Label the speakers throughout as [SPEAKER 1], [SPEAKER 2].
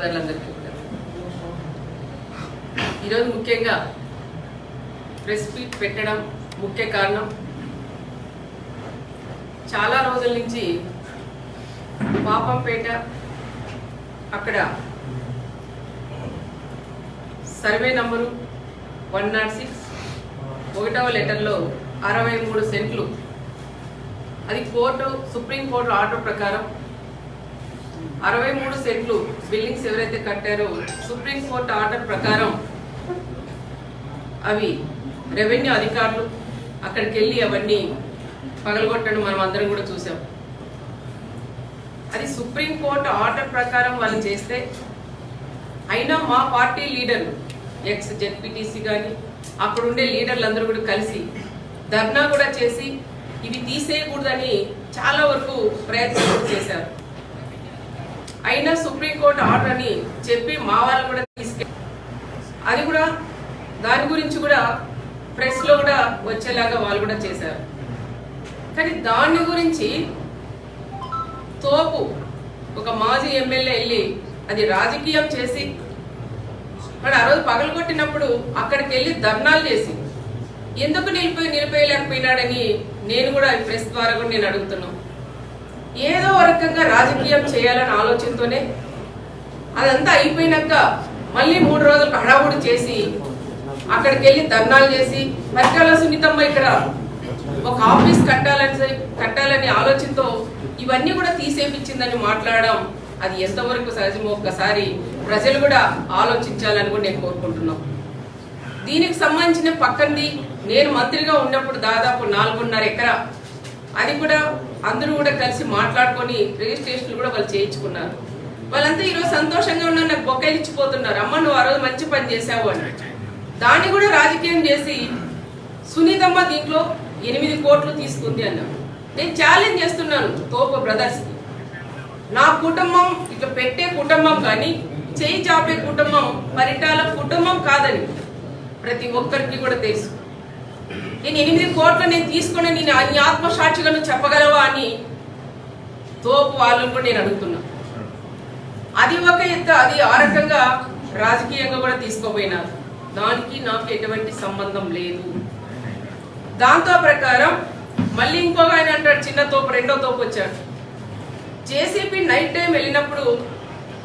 [SPEAKER 1] సోదరులందరికీ కూడా. ఈరోజు ముఖ్యంగా ప్రెస్ మీట్ పెట్టడం ముఖ్య కారణం. చాలా రోజుల నుంచి పాపంపేట అక్కడ survey number one not six ఒకటవ లెటర్లో అరవై మూడు సెంట్లు. అది కోర్టు సుప్రీంకోర్టు ఆర్డర్ ప్రకారం అరవై మూడు సెంట్లు బిల్డింగ్స్ ఎవరైతే కట్టారో సుప్రీంకోర్టు ఆర్డర్ ప్రకారం అవి రెవెన్యూ అధికారులు అక్కడికి వెళ్ళి అవన్నీ పగలగొట్టడం మనం అందరం కూడా చూసాం. అది సుప్రీంకోర్టు ఆర్డర్ ప్రకారం వాళ్ళు చేస్తే అయినా మా పార్టీ లీడర్లు ఎక్స్ జెడ్పీటీసీ కానీ అక్కడుండే లీడర్లు అందరూ కూడా కలిసి ధర్నా కూడా చేసి ఇవి తీసేయకూడదని చాలా వరకు ప్రయత్నం చేశారు. అయినా సుప్రీంకోర్టు ఆర్డర్ అని చెప్పి మా వాళ్ళు కూడా తీసుకె అది కూడా దాని గురించి కూడా ప్రెస్లో కూడా వచ్చేలాగా వాళ్ళు కూడా చేశారు. కానీ దాని గురించి తోపు ఒక మాజీ ఎమ్మెల్యే వెళ్ళి అది రాజకీయం చేసి వాడు ఆ రోజు పగలగొట్టినప్పుడు అక్కడికి వెళ్ళి ధర్నాలు చేసి ఎందుకు నిలిపోయి నిలిపేయలేకపోయినాడని నేను కూడా ఈ ప్రెస్ ద్వారా కూడా నేను అడుగుతున్నాను ఏదో ఒక రకంగా రాజకీయం చేయాలనే ఆలోచనతోనే అదంతా అయిపోయినాక మళ్ళీ మూడు రోజులు హడావుడి చేసి అక్కడికి వెళ్ళి ధర్నాలు చేసి పరికాల సున్నితమ్మ ఇక్కడ ఒక ఆఫీస్ కట్టాలని కట్టాలని ఆలోచనతో ఇవన్నీ కూడా తీసేపించిందని మాట్లాడడం అది ఎంతవరకు సహజమో ఒక్కసారి ప్రజలు కూడా ఆలోచించాలని కూడా నేను కోరుకుంటున్నాం. దీనికి సంబంధించిన పక్కనది నేను మంత్రిగా ఉన్నప్పుడు దాదాపు నాలుగున్నర ఎకరా. అది కూడా అందరూ కూడా కలిసి మాట్లాడుకొని రిజిస్ట్రేషన్లు కూడా వాళ్ళు చేయించుకున్నారు. వాళ్ళంతా ఈరోజు సంతోషంగా ఉన్నారు నాకు బొక్కలు ఇచ్చిపోతున్నారు అమ్మ నువ్వు ఆ రోజు మంచి పని చేసావు అని. దాన్ని కూడా రాజకీయం చేసి సునీతమ్మ దీంట్లో ఎనిమిది కోట్లు తీసుకుంది అన్నారు. నేను ఛాలెంజ్ చేస్తున్నాను తోపు బ్రదర్స్ నా కుటుంబం ఇట్లా పెట్టే కుటుంబం కానీ చేయి చాపే కుటుంబం పరిటాల కుటుంబం కాదని ప్రతి ఒక్కరికి కూడా తెలుసు. నేను ఎనిమిది కోట్లు నేను తీసుకుని నేను నీ ఆత్మసాక్షిగా చెప్పగలవా అని తోపు వాళ్ళని కూడా నేను అడుగుతున్నా. అది ఒక ఎత్తు అది ఆ రకంగా రాజకీయంగా కూడా తీసుకోపోయినారు దానికి నాకు ఎటువంటి సంబంధం లేదు. దాంతో ప్రకారం మళ్ళీ ఇంకొక ఆయన అంటాడు చిన్న తోపు రెండో తోపు వచ్చాడు. జేసీపీ నైట్ టైం వెళ్ళినప్పుడు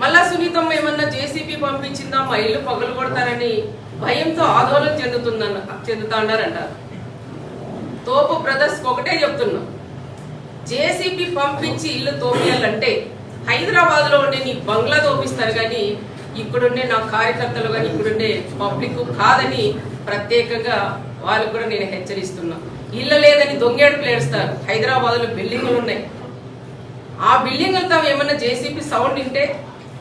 [SPEAKER 1] మళ్ళా సునీతమ్మ ఏమన్నా జేసీపీ పంపించిందా? మా ఇల్లు పగలు కొడతారని భయంతో ఆందోళన చెందుతుందన్న చెందుతాడారంటారు తోపు బ్రదర్స్ ఒకటే చెప్తున్నా. జేసీపీ పంపించి ఇల్లు తోపియాలంటే హైదరాబాద్లో ఉండే నీ బంగ్లా తోపిస్తారు కానీ ఇక్కడుండే నా కార్యకర్తలు కానీ ఇక్కడుండే పబ్లిక్ కాదని ప్రత్యేకంగా వాళ్ళకు కూడా నేను హెచ్చరిస్తున్నా. ఇల్లు లేదని దొంగేడుపులు ఏడుస్తారు. హైదరాబాద్లో బిల్డింగులు ఉన్నాయి. ఆ బిల్డింగులతో ఏమన్నా జేసీబీ సౌండ్ వింటే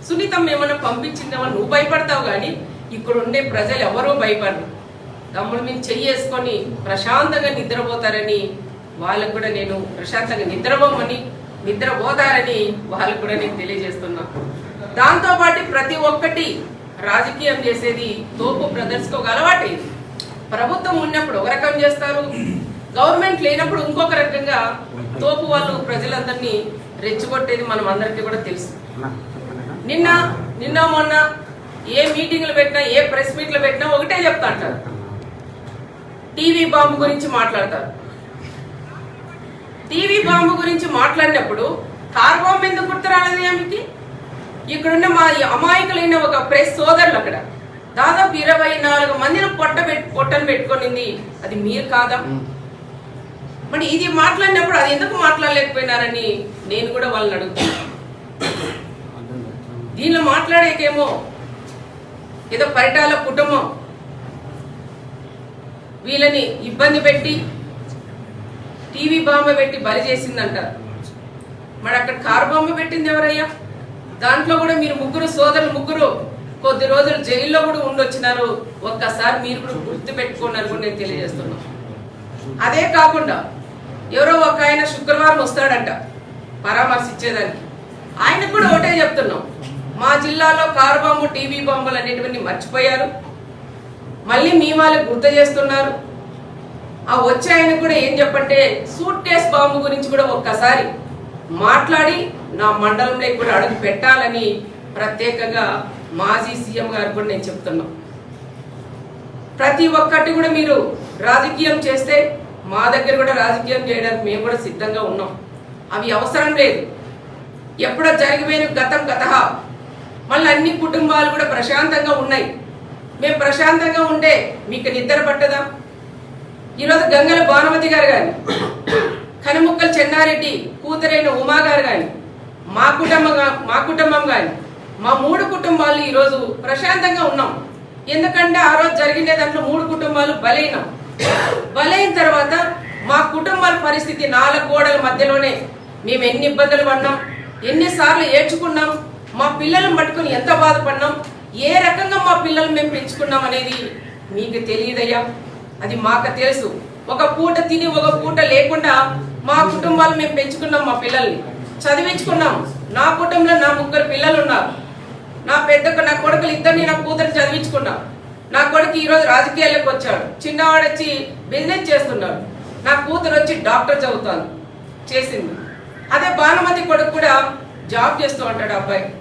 [SPEAKER 1] సునీతం ఏమన్నా పంపించిందేమో నువ్వు భయపడతావు కానీ ఇక్కడ ఉండే ప్రజలు ఎవరూ భయపడరు. తమ్ముడు మేము చెయ్యేసుకొని ప్రశాంతంగా నిద్రపోతారని వాళ్ళకు కూడా నేను ప్రశాంతంగా నిద్రపోమని నిద్రపోతారని వాళ్ళకు కూడా నేను తెలియజేస్తున్నా. దాంతో పాటు ప్రతి ఒక్కటి రాజకీయం చేసేది తోపు బ్రదర్స్కి ఒక అలవాటు ప్రభుత్వం ఉన్నప్పుడు ఒక రకం చేస్తారు గవర్నమెంట్ లేనప్పుడు ఇంకొక రకంగా తోపు వాళ్ళు ప్రజలందరినీ రెచ్చగొట్టేది మనం అందరికీ కూడా తెలుసు. నిన్న నిన్న మొన్న ఏ మీటింగ్లు పెట్టినా ఏ ప్రెస్ మీట్లు పెట్టినా ఒకటే చెప్తా అంటారు. టీవీ బాంబు గురించి మాట్లాడతారు. టీవీ బాంబు గురించి మాట్లాడినప్పుడు కార్ బాంబు ఎందుకు గుర్తు రాలేదు ఆమెకి ఇక్కడున్న మా అమాయకులైన ఒక ప్రెస్ సోదరులు అక్కడ. దాదాపు ఇరవై నాలుగు మందిని పొట్ట పెట్ పొట్టను పెట్టుకొనింది. అది మీరు కాదా? మరి ఇది మాట్లాడినప్పుడు అది ఎందుకు మాట్లాడలేకపోయినారని నేను కూడా వాళ్ళని అడుగుతున్నాను దీనిలో మాట్లాడేకేమో ఏదో పరిటాల కుటుంబం. వీళ్ళని ఇబ్బంది పెట్టి టీవీ బాంబ పెట్టి బలి చేసిందంటారు. మరి అక్కడ కారు బాంబ పెట్టింది ఎవరయ్యా? దాంట్లో కూడా మీరు ముగ్గురు సోదరులు ముగ్గురు కొద్ది రోజులు జైల్లో కూడా ఉండొచ్చినారు. ఒక్కసారి మీరు కూడా గుర్తు పెట్టుకున్నారు కూడా నేను తెలియజేస్తున్నాను అదే కాకుండా ఎవరో ఒక ఆయన శుక్రవారం వస్తాడంట పరామర్శించేదానికి. ఆయనకు కూడా ఒకటే చెప్తున్నాం. మా జిల్లాలో కారు బాంబు టీవీ బాంబులు అనేటివన్నీ మర్చిపోయారు. మళ్ళీ మీ వాళ్ళు గుర్తు చేస్తున్నారు. ఆ వచ్చే ఆయన కూడా ఏం చెప్పంటే సూట్ కేస్ బాంబు గురించి కూడా ఒక్కసారి మాట్లాడి నా మండలంలో కూడా అడుగు పెట్టాలని ప్రత్యేకంగా మాజీ సీఎం గారు కూడా నేను చెప్తున్నా. ప్రతి ఒక్కటి కూడా మీరు రాజకీయం చేస్తే మా దగ్గర కూడా రాజకీయం చేయడానికి మేము కూడా సిద్ధంగా ఉన్నాం. అవి అవసరం లేదు. ఎప్పుడో జరిగిపోయిన గతం గత మళ్ళీ అన్ని కుటుంబాలు కూడా ప్రశాంతంగా ఉన్నాయి. మేము ప్రశాంతంగా ఉంటే మీకు నిద్ర పట్టదా? ఈరోజు గంగల భానుమతి గారు కానీ కనుముక్కల చెన్నారెడ్డి కూతురైన ఉమా గారు కానీ మా కుటుంబంగా మా కుటుంబం కానీ మా మూడు కుటుంబాలు ఈరోజు ప్రశాంతంగా ఉన్నాం. ఎందుకంటే ఆ రోజు జరిగిన దాంట్లో మూడు కుటుంబాలు బలైనాం బలైన తర్వాత మా కుటుంబాల పరిస్థితి నాలుగు గోడల మధ్యలోనే మేము ఎన్ని ఇబ్బందులు పడినాం ఎన్నిసార్లు ఏడ్చుకున్నాం మా పిల్లలను పట్టుకుని ఎంత బాధపడినాం ఏ రకంగా మా పిల్లలు మేము పెంచుకున్నాం అనేది మీకు తెలియదయ్యా. అది మాకు తెలుసు. ఒక పూట తిని ఒక పూట లేకుండా మా కుటుంబాలు మేము పెంచుకున్నాం మా పిల్లల్ని. చదివించుకున్నాం. నా కుటుంబంలో నా ముగ్గురు పిల్లలు ఉన్నారు. నా పెద్ద నా కొడుకులు ఇద్దరిని నా కూతురు చదివించుకున్నాం. నా కొడుకు ఈరోజు రాజకీయాల్లోకి వచ్చాడు. చిన్నవాడు వచ్చి బిజినెస్ చేస్తున్నాడు. నా కూతురు వచ్చి డాక్టర్ చదువుతాను చేసింది. అదే భానుమతి కొడుకు కూడా జాబ్ చేస్తూ ఉంటాడు అబ్బాయి.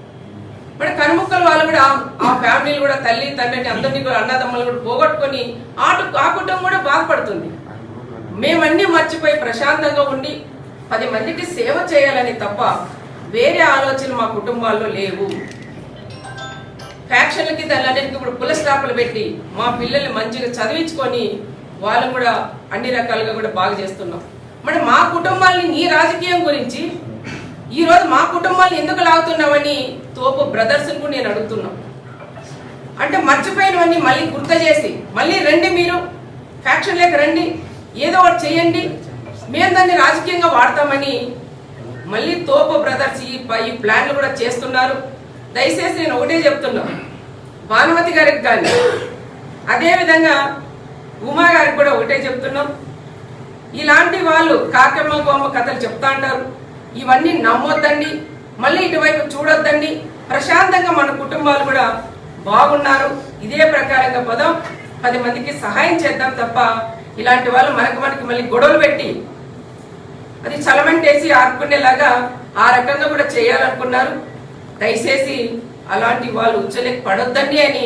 [SPEAKER 1] మరి కనుముక్కలు వాళ్ళు కూడా ఆ ఫ్యామిలీలు కూడా తల్లి తండ్రిని అందరినీ కూడా అన్నదమ్మలు కూడా పోగొట్టుకొని ఆటు ఆ కుటుంబం కూడా బాధపడుతుంది. మేమన్నీ మర్చిపోయి ప్రశాంతంగా ఉండి పది మందికి సేవ చేయాలని తప్ప వేరే ఆలోచన మా కుటుంబాల్లో లేవు. ఫ్యాక్షన్లకి దానికి ఇప్పుడు పుల స్టాపులు పెట్టి మా పిల్లల్ని మంచిగా చదివించుకొని వాళ్ళు కూడా అన్ని రకాలుగా కూడా బాగా చేస్తున్నాం. మరి మా కుటుంబాలని నీ రాజకీయం గురించి ఈరోజు మా కుటుంబాలు ఎందుకు లాగుతున్నామని తోపు బ్రదర్స్ కూడా నేను అడుగుతున్నా. అంటే మర్చిపోయినవన్నీ మళ్ళీ గుర్తు చేసి మళ్ళీ రండి మీరు ఫ్యాక్షన్ లేక రండి ఏదో ఒకటి చేయండి మేము దాన్ని రాజకీయంగా వాడతామని మళ్ళీ తోపు బ్రదర్స్ ఈ ఈ ప్లాన్లు కూడా చేస్తున్నారు. దయచేసి నేను ఒకటే చెప్తున్నా. భానుమతి గారికి కానీ అదేవిధంగా ఉమా గారికి కూడా ఒకటే చెప్తున్నాం. ఇలాంటి వాళ్ళు కాకమ్మ బొమ్మ కథలు చెప్తా అంటారు. ఇవన్నీ నమ్మొద్దండి. మళ్ళీ ఇటువైపు చూడొద్దండి. ప్రశాంతంగా మన కుటుంబాలు కూడా బాగున్నారు. ఇదే ప్రకారంగా పదం పది మందికి సహాయం చేద్దాం తప్ప ఇలాంటి వాళ్ళు మనకు మనకి మళ్ళీ గొడవలు పెట్టి అది చలమంటేసి ఆడుకునేలాగా ఆ రకంగా కూడా చేయాలనుకున్నారు. దయచేసి అలాంటి వాళ్ళు ఉచ్చలేక పడొద్దండి అని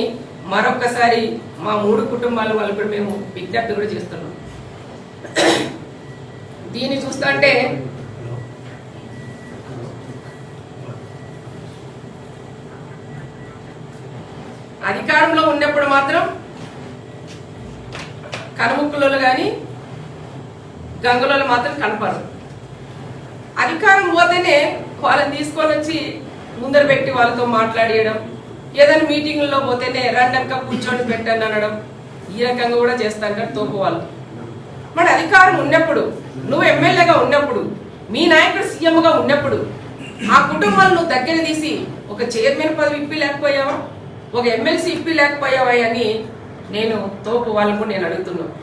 [SPEAKER 1] మరొకసారి మా మూడు కుటుంబాల వాళ్ళు కూడా మేము విజ్ఞప్తి కూడా చేస్తున్నాం. దీన్ని చూస్తుంటే అధికారంలో ఉన్నప్పుడు మాత్రం కనుముక్కులలో కానీ గంగులలో మాత్రం కనపడరు. అధికారం పోతేనే వాళ్ళని తీసుకొని వచ్చి ముందర పెట్టి వాళ్ళతో మాట్లాడేయడం ఏదైనా మీటింగ్లో పోతేనే రండక కూర్చొని పెట్టండి అనడం ఈ రకంగా కూడా చేస్తాంటారు తోపు వాళ్ళు. మరి అధికారం ఉన్నప్పుడు నువ్వు ఎమ్మెల్యేగా ఉన్నప్పుడు మీ నాయకుడు సీఎంగా ఉన్నప్పుడు ఆ కుటుంబాలను దగ్గర తీసి ఒక చైర్మన్ పదవి ఇప్పి లేకపోయావా? ఒక ఎమ్మెల్సీ ఇప్పి లేకపోయావా అని నేను తోపు వాళ్ళకు నేను అడుగుతున్నాను